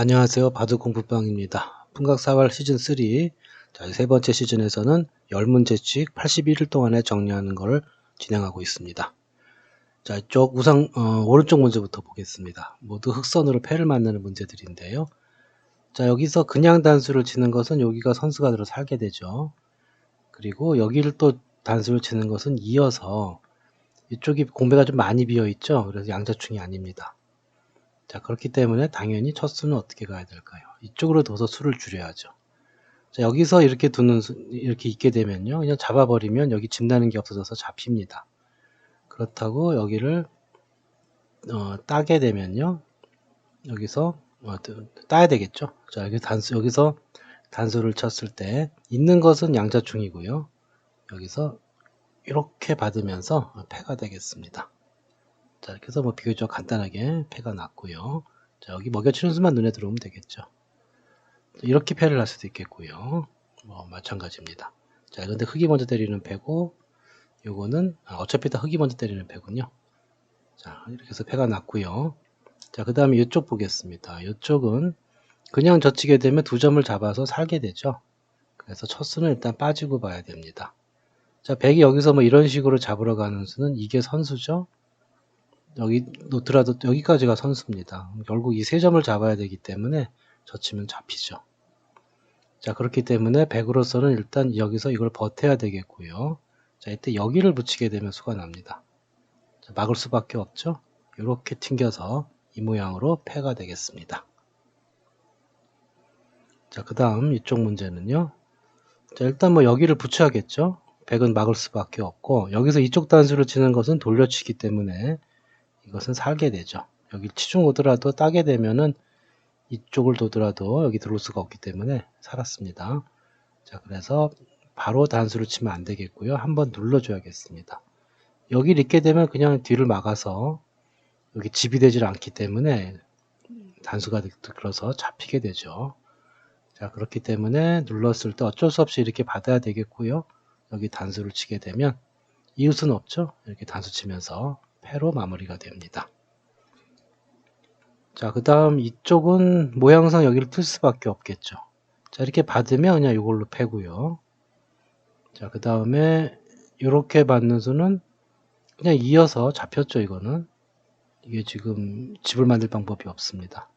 안녕하세요. 바둑 공부방입니다. 풍각사활 시즌3 자, 세 번째 시즌에서는 10문제씩 81일 동안에 정리하는 것을 진행하고 있습니다. 자, 이쪽 우상 어, 오른쪽 문제부터 보겠습니다. 모두 흑선으로 패를 만드는 문제들인데요. 자, 여기서 그냥 단수를 치는 것은 여기가 선수가 들어 살게 되죠. 그리고 여기를 또 단수를 치는 것은 이어서 이쪽이 공배가 좀 많이 비어 있죠. 그래서 양자충이 아닙니다. 자, 그렇기 때문에 당연히 첫 수는 어떻게 가야 될까요? 이쪽으로 둬서 수를 줄여야죠. 자, 여기서 이렇게 두는, 수, 이렇게 있게 되면요. 그냥 잡아버리면 여기 집 나는 게 없어져서 잡힙니다. 그렇다고 여기를, 어, 따게 되면요. 여기서, 어, 따야 되겠죠. 자, 여기 단수, 여기서 단수를 쳤을 때, 있는 것은 양자충이고요. 여기서 이렇게 받으면서 패가 되겠습니다. 자, 해서 뭐 비교적 간단하게 패가 났고요. 자, 여기 먹여치는 수만 눈에 들어오면 되겠죠. 이렇게 패를 할 수도 있겠고요. 뭐 마찬가지입니다. 자, 근데 흙이 먼저 때리는 패고 요거는 아, 어차피 다 흙이 먼저 때리는 패군요. 자, 이렇게 해서 패가 났고요. 자, 그 다음에 이쪽 보겠습니다. 이쪽은 그냥 젖히게 되면 두 점을 잡아서 살게 되죠. 그래서 첫 수는 일단 빠지고 봐야 됩니다. 자, 백이 여기서 뭐 이런 식으로 잡으러 가는 수는 이게 선수죠. 여기 놓더라도 여기까지가 선수입니다. 결국 이 세 점을 잡아야 되기 때문에 젖히면 잡히죠. 자 그렇기 때문에 100으로서는 일단 여기서 이걸 버텨야 되겠고요. 자 이때 여기를 붙이게 되면 수가 납니다. 자, 막을 수밖에 없죠. 이렇게 튕겨서 이 모양으로 패가 되겠습니다. 자 그 다음 이쪽 문제는요. 자 일단 뭐 여기를 붙여야겠죠. 100은 막을 수밖에 없고 여기서 이쪽 단수를 치는 것은 돌려치기 때문에 이것은 살게 되죠. 여기 치중 오더라도 따게 되면은 이쪽을 도더라도 여기 들어올 수가 없기 때문에 살았습니다. 자, 그래서 바로 단수를 치면 안 되겠고요. 한번 눌러줘야겠습니다. 여기를 있게 되면 그냥 뒤를 막아서 여기 집이 되질 않기 때문에 단수가 들어서 잡히게 되죠. 자, 그렇기 때문에 눌렀을 때 어쩔 수 없이 이렇게 받아야 되겠고요. 여기 단수를 치게 되면 이웃은 없죠. 이렇게 단수 치면서 패로 마무리가 됩니다. 자, 그 다음 이쪽은 모양상 여기를 풀 수밖에 없겠죠. 자, 이렇게 받으면 그냥 이걸로 패고요. 자, 그 다음에 이렇게 받는 수는 그냥 이어서 잡혔죠, 이거는. 이게 지금 집을 만들 방법이 없습니다.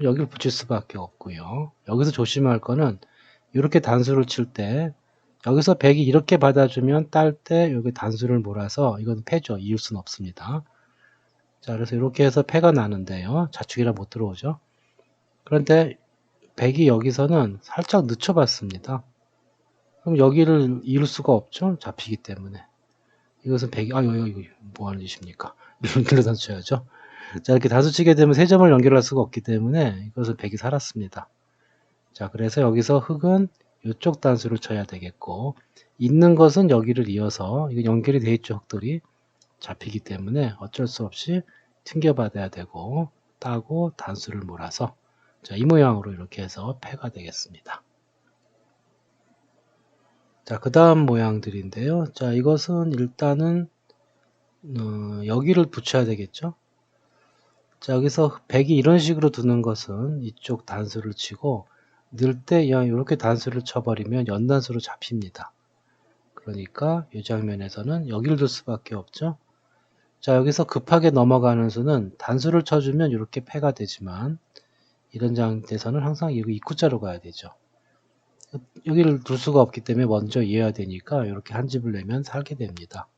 여기를 붙일 수밖에 없고요. 여기서 조심할 거는 이렇게 단수를 칠 때 여기서 100이 이렇게 받아주면 딸 때 여기 단수를 몰아서 이건 패죠. 이을 수는 없습니다. 자, 그래서 이렇게 해서 패가 나는데요. 자축이라 못 들어오죠. 그런데 100이 여기서는 살짝 늦춰봤습니다. 그럼 여기를 이을 수가 없죠. 잡히기 때문에. 이것은 100이, 아, 이거, 이거, 뭐 하는 짓입니까? 이렇게 단수쳐야죠. 자, 이렇게 단수치게 되면 세 점을 연결할 수가 없기 때문에 이것은 100이 살았습니다. 자, 그래서 여기서 흙은 이쪽 단수를 쳐야 되겠고 있는 것은 여기를 이어서 이거 연결이 되어 있죠 흙들이 잡히기 때문에 어쩔 수 없이 튕겨 받아야 되고 따고 단수를 몰아서 자, 이 모양으로 이렇게 해서 패가 되겠습니다. 자, 그 다음 모양들인데요. 자, 이것은 일단은 어, 여기를 붙여야 되겠죠. 자, 여기서 백이 이런 식으로 두는 것은 이쪽 단수를 치고 늘 때 이렇게 단수를 쳐버리면 연단수로 잡힙니다. 그러니까 이 장면에서는 여기를 둘 수밖에 없죠. 자 여기서 급하게 넘어가는 수는 단수를 쳐주면 이렇게 패가 되지만 이런 장에서는 항상 여기 입구자로 가야 되죠. 여기를 둘 수가 없기 때문에 먼저 이어야 되니까 이렇게 한 집을 내면 살게 됩니다.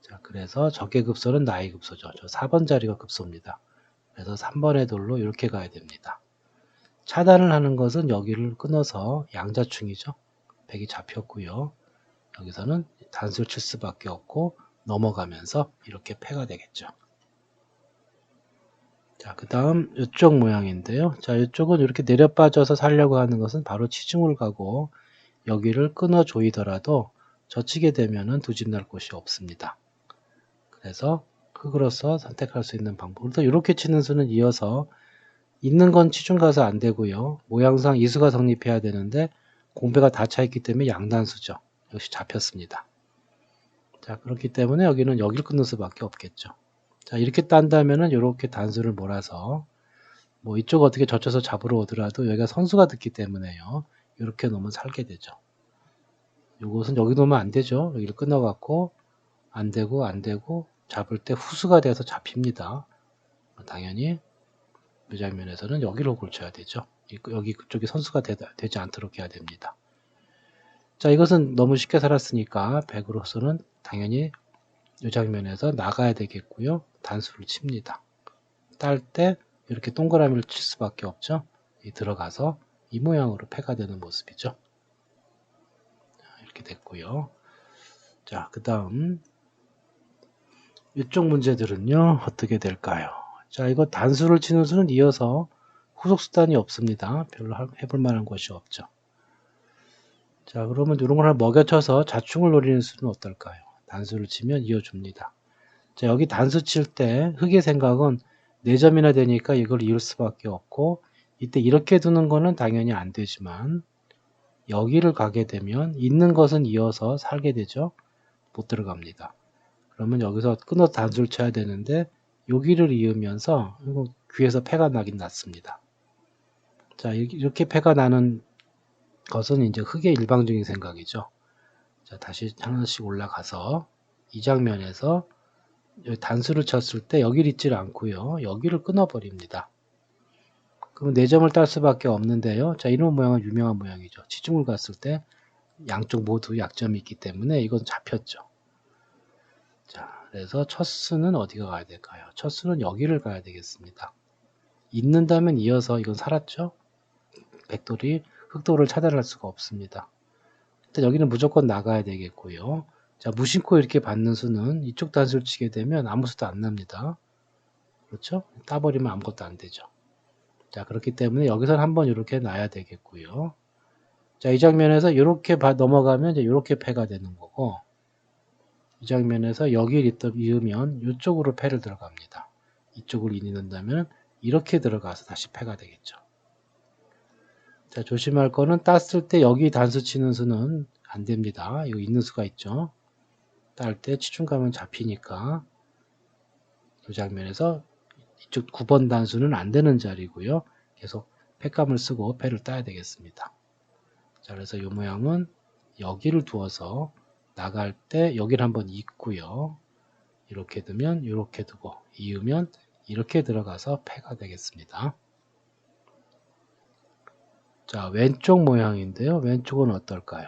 자 그래서 적의 급소는 나의 급소죠. 저 4번 자리가 급소입니다. 그래서 3번의 돌로 이렇게 가야 됩니다. 차단을 하는 것은 여기를 끊어서 양자충이죠. 100이 잡혔고요. 여기서는 단수를 칠 수밖에 없고 넘어가면서 이렇게 패가 되겠죠. 자, 그 다음 이쪽 모양인데요. 자, 이쪽은 이렇게 내려 빠져서 살려고 하는 것은 바로 치중을 가고 여기를 끊어 조이더라도 젖히게 되면은 두 집 날 곳이 없습니다. 그래서 흙으로서 선택할 수 있는 방법. 또 이렇게 치는 수는 이어서 있는 건 치중 가서 안 되고요. 모양상 이수가 성립해야 되는데 공배가 다 차 있기 때문에 양단수죠. 역시 잡혔습니다. 자 그렇기 때문에 여기는 여기를 끊는 수밖에 없겠죠. 자 이렇게 딴다면은 이렇게 단수를 몰아서 뭐 이쪽 어떻게 젖혀서 잡으러 오더라도 여기가 선수가 듣기 때문에요. 이렇게 놓으면 살게 되죠. 요것은 여기 놓으면 안 되죠. 여기를 끊어갖고 안 되고 안 되고 잡을 때 후수가 돼서 잡힙니다. 당연히 이 장면에서는 여기로 골쳐야 되죠. 이- 여기 그쪽이 선수가 되, 지 않도록 해야 됩니다. 자 이것은 너무 쉽게 살았으니까 100으로서는 당연히 이 장면에서 나가야 되겠고요. 단수를 칩니다. 딸 때 이렇게 동그라미를 칠 수밖에 없죠. 이 들어가서 이 모양으로 패가 되는 모습이죠. 자, 이렇게 됐고요. 자, 그 다음 이쪽 문제들은요. 어떻게 될까요? 자, 이거 단수를 치는 수는 이어서 후속 수단이 없습니다. 별로 할- 해볼 만한 것이 없죠. 자, 그러면 이런 걸 먹여쳐서 자충을 노리는 수는 어떨까요? 단수를 치면 이어줍니다. 자, 여기 단수 칠 때 흑의 생각은 4점이나 되니까 이걸 이을 수밖에 없고 이때 이렇게 두는 거는 당연히 안 되지만 여기를 가게 되면 있는 것은 이어서 살게 되죠. 못 들어갑니다. 그러면 여기서 끊어서 단수를 쳐야 되는데 여기를 이으면서 귀에서 패가 나긴 났습니다. 자 이렇게 패가 나는 것은 이제 흑의 일방적인 생각이죠. 자 다시 하나씩 올라가서 이 장면에서 단수를 쳤을 때 여기를 잊지 않고요. 여기를 끊어버립니다. 그럼 4점을 딸 수밖에 없는데요. 자, 이런 모양은 유명한 모양이죠. 치중을 갔을 때 양쪽 모두 약점이 있기 때문에 이건 잡혔죠. 자, 그래서 첫 수는 어디가 가야 될까요? 첫 수는 여기를 가야 되겠습니다. 있는다면 이어서 이건 살았죠? 백돌이 흑돌을 차단할 수가 없습니다. 일단 여기는 무조건 나가야 되겠고요. 자, 무심코 이렇게 받는 수는 이쪽 단수를 치게 되면 아무 수도 안 납니다. 그렇죠? 따버리면 아무것도 안 되죠. 자, 그렇기 때문에 여기서는 한번 이렇게 놔야 되겠고요. 자, 이 장면에서 이렇게 넘어가면 이제 이렇게 패가 되는 거고, 이 장면에서 여기를 이으면 이쪽으로 패를 들어갑니다. 이쪽을 인는다면 이렇게 들어가서 다시 패가 되겠죠. 자, 조심할 거는 땄을 때 여기 단수 치는 수는 안 됩니다. 이거 있는 수가 있죠. 딸 때 치중감은 잡히니까 이 장면에서 이쪽 9번 단수는 안 되는 자리고요. 계속 패감을 쓰고 패를 따야 되겠습니다. 자, 그래서 이 모양은 여기를 두어서 나갈 때 여기를 한번 잇고요. 이렇게 두면 이렇게 두고 이으면 이렇게 들어가서 패가 되겠습니다. 자, 왼쪽 모양인데요. 왼쪽은 어떨까요?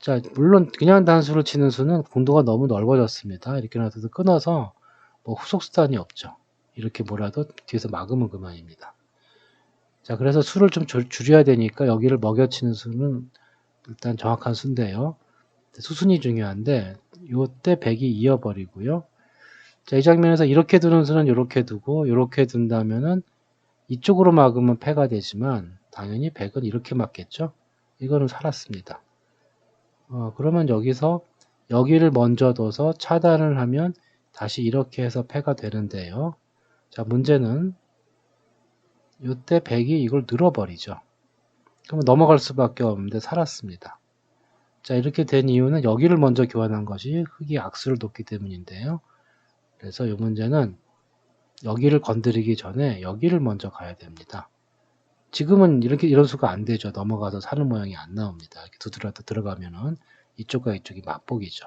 자, 물론 그냥 단수를 치는 수는 공도가 너무 넓어졌습니다. 이렇게 놔둬도 끊어서 뭐 후속 수단이 없죠. 이렇게 뭐라도 뒤에서 막으면 그만입니다. 자, 그래서 수를 좀 줄, 줄여야 되니까 여기를 먹여치는 수는 일단 정확한 수인데요. 수순이 중요한데 요때 100이 이어버리고요. 자, 이 장면에서 이렇게 두는 수는 이렇게 두고 이렇게 둔다면은 이쪽으로 막으면 패가 되지만 당연히 100은 이렇게 맞겠죠. 이거는 살았습니다. 어, 그러면 여기서 여기를 먼저 둬서 차단을 하면 다시 이렇게 해서 패가 되는데요. 자, 문제는 이때 100이 이걸 늘어버리죠. 그러면 넘어갈 수밖에 없는데 살았습니다. 자, 이렇게 된 이유는 여기를 먼저 교환한 것이 흙이 악수를 뒀기 때문인데요. 그래서 이 문제는 여기를 건드리기 전에 여기를 먼저 가야 됩니다. 지금은 이렇게 이런 수가 안 되죠. 넘어가서 사는 모양이 안 나옵니다. 이렇게 두드려도 들어가면은 이쪽과 이쪽이 맞복이죠.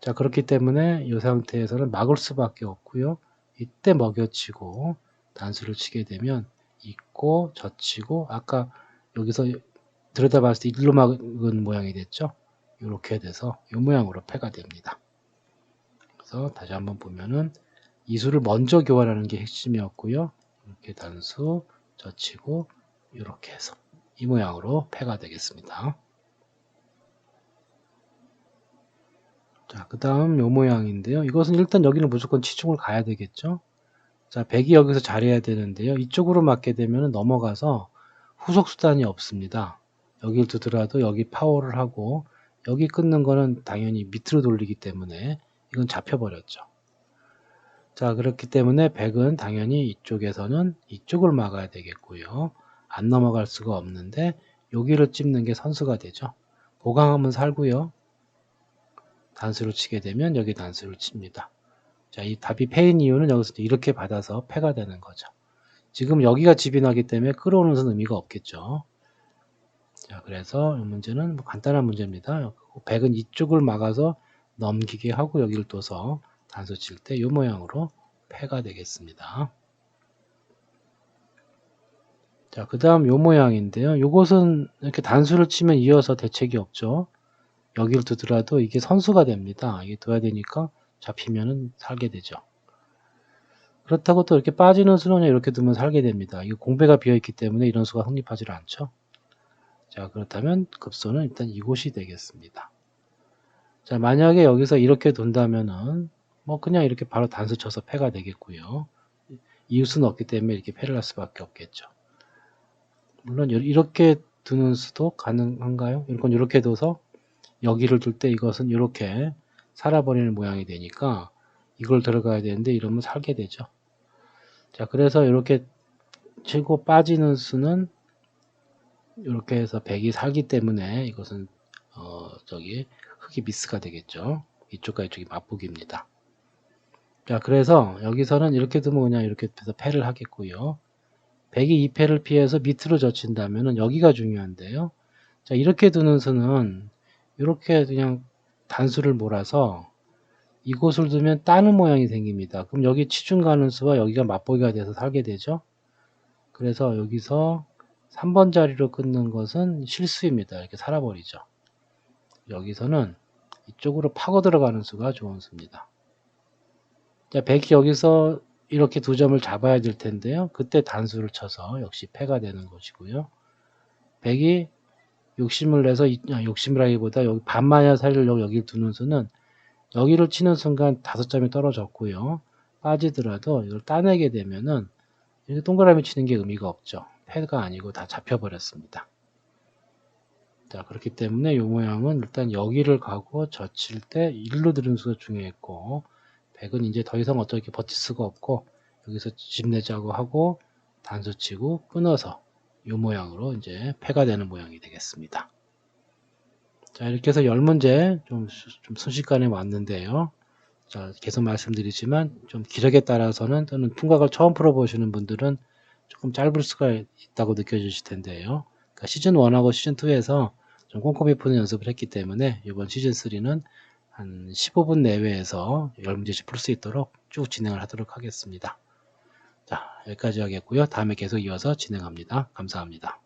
자, 그렇기 때문에 이 상태에서는 막을 수밖에 없고요. 이때 먹여치고 단수를 치게 되면 있고 젖히고 아까 여기서 들여다봤을 때 일로 막은 모양이 됐죠. 이렇게 돼서 이 모양으로 패가 됩니다. 그래서 다시 한번 보면은 이수를 먼저 교환하는 게 핵심이었고요. 이렇게 단수 젖히고 이렇게 해서 이 모양으로 패가 되겠습니다. 자, 그 다음 요 모양인데요. 이것은 일단 여기는 무조건 치중을 가야 되겠죠. 자, 100이 여기서 잘해야 되는데요. 이쪽으로 맞게 되면 넘어가서 후속 수단이 없습니다. 여기를 두더라도 여기 파워를 하고 여기 끊는 거는 당연히 밑으로 돌리기 때문에 이건 잡혀버렸죠. 자, 그렇기 때문에 100은 당연히 이쪽에서는 이쪽을 막아야 되겠고요. 안 넘어갈 수가 없는데 여기를 찝는 게 선수가 되죠. 보강하면 살고요. 단수를 치게 되면 여기 단수를 칩니다. 자, 이 답이 패인 이유는 여기서 이렇게 받아서 패가 되는 거죠. 지금 여기가 집이 나기 때문에 끌어오는 것은 의미가 없겠죠. 자, 그래서 이 문제는 뭐 간단한 문제입니다. 100은 이쪽을 막아서 넘기게 하고 여기를 둬서 단수 칠 때 이 모양으로 패가 되겠습니다. 자, 그 다음 요 모양인데요. 요것은 이렇게 단수를 치면 이어서 대책이 없죠. 여기를 두더라도 이게 선수가 됩니다. 이게 둬야 되니까 잡히면은 살게 되죠. 그렇다고 또 이렇게 빠지는 수는 이렇게 두면 살게 됩니다. 이거 공배가 비어있기 때문에 이런 수가 성립하지 않죠. 자, 그렇다면 급소는 일단 이곳이 되겠습니다. 자, 만약에 여기서 이렇게 둔다면은 뭐 그냥 이렇게 바로 단수 쳐서 패가 되겠고요. 이웃은 없기 때문에 이렇게 패를 할 수밖에 없겠죠. 물론 이렇게 두는 수도 가능한가요? 이건 이렇게 둬서 여기를 둘 때 이것은 이렇게 살아버리는 모양이 되니까 이걸 들어가야 되는데 이러면 살게 되죠. 자, 그래서 이렇게 치고 빠지는 수는 이렇게 해서 100이 살기 때문에 이것은 어 저기 흙이 미스가 되겠죠. 이쪽과 이쪽이 맞보기입니다. 자, 그래서 여기서는 이렇게 두면 그냥 이렇게 해서 패를 하겠고요. 100이 2패를 피해서 밑으로 젖힌다면 여기가 중요한데요. 자, 이렇게 두는 수는 이렇게 그냥 단수를 몰아서 이곳을 두면 따는 모양이 생깁니다. 그럼 여기 치중 가는 수와 여기가 맞보기가 돼서 살게 되죠. 그래서 여기서 3번 자리로 끊는 것은 실수입니다. 이렇게 살아버리죠. 여기서는 이쪽으로 파고 들어가는 수가 좋은 수입니다. 자, 100이 여기서 이렇게 두 점을 잡아야 될 텐데요. 그때 단수를 쳐서 역시 패가 되는 것이고요. 100이 욕심을 내서 아, 욕심을 하기보다 여기 반마냐 살려고 여기를 두는 수는 여기를 치는 순간 다섯 점이 떨어졌고요. 빠지더라도 이걸 따내게 되면은 이렇게 동그라미 치는 게 의미가 없죠. 패가 아니고 다 잡혀버렸습니다. 자 그렇기 때문에 이 모양은 일단 여기를 가고 젖힐 때 일로 들은 수가 중요했고 100은 이제 더 이상 어떻게 버틸 수가 없고 여기서 집 내자고 하고 단수 치고 끊어서 이 모양으로 이제 패가 되는 모양이 되겠습니다. 자 이렇게 해서 열 문제 좀, 좀 순식간에 왔는데요. 자 계속 말씀드리지만 좀 기력에 따라서는 또는 풍각을 처음 풀어보시는 분들은 조금 짧을 수가 있다고 느껴지실 텐데요. 그러니까 시즌 1하고 시즌 2에서 좀 꼼꼼히 푸는 연습을 했기 때문에 이번 시즌 3는 한 15분 내외에서 10문제씩 풀 수 있도록 쭉 진행을 하도록 하겠습니다. 자, 여기까지 하겠고요. 다음에 계속 이어서 진행합니다. 감사합니다.